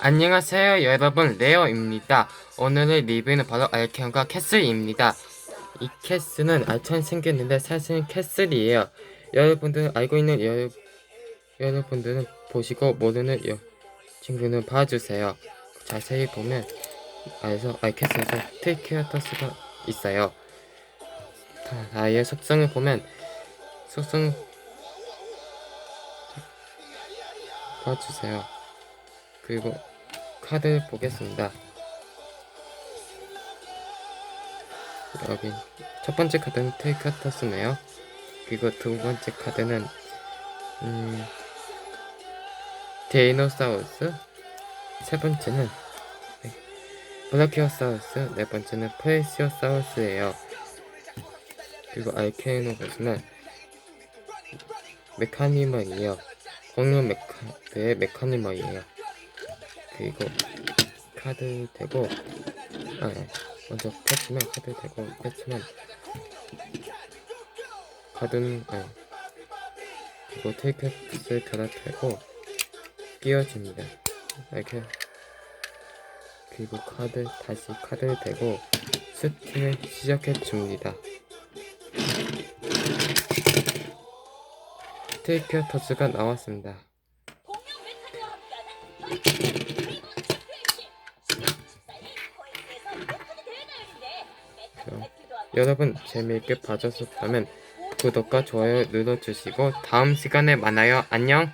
안녕하세요 여러분. 레어입니다. 오늘의 리뷰는 바로 알켄과 캐슬입니다. 이 캐슬은 알처럼 생겼는데 사실은 캐슬이에요. 여러분들 알고 있는 여, 여러분들은 보시고 모르는 여, 친구는 봐주세요. 자세히 보면 알서 알캐슬에서 트리케라토스가 있어요. 다- 아이의 속성을 보면 속성 봐주세요 그리고 카드를 보겠습니다. 여기 첫 번째 카드는 테이크터스네요. 그리고 두 번째 카드는 음 데이노사우루스 세 번째는 네, 브라키오사우루스 네 번째는 프레시오사우루스예요. 그리고 알케이노 보스는 메카니머이에요. 공룡 메카의 메카니머이에요. 그리고 카드 대고 아 예. 먼저 펼치면 카드 대고 펼치면 카드는 아 그리고 테이크스를 갈아타고 끼워줍니다. 이렇게. 그리고 카드 다시 카드를 대고 스팀을 시작해 줍니다. 테이크 터스가 나왔습니다 여러분 재미있게 봐주셨다면 구독과 좋아요 눌러주시고 다음 시간에 만나요. 안녕.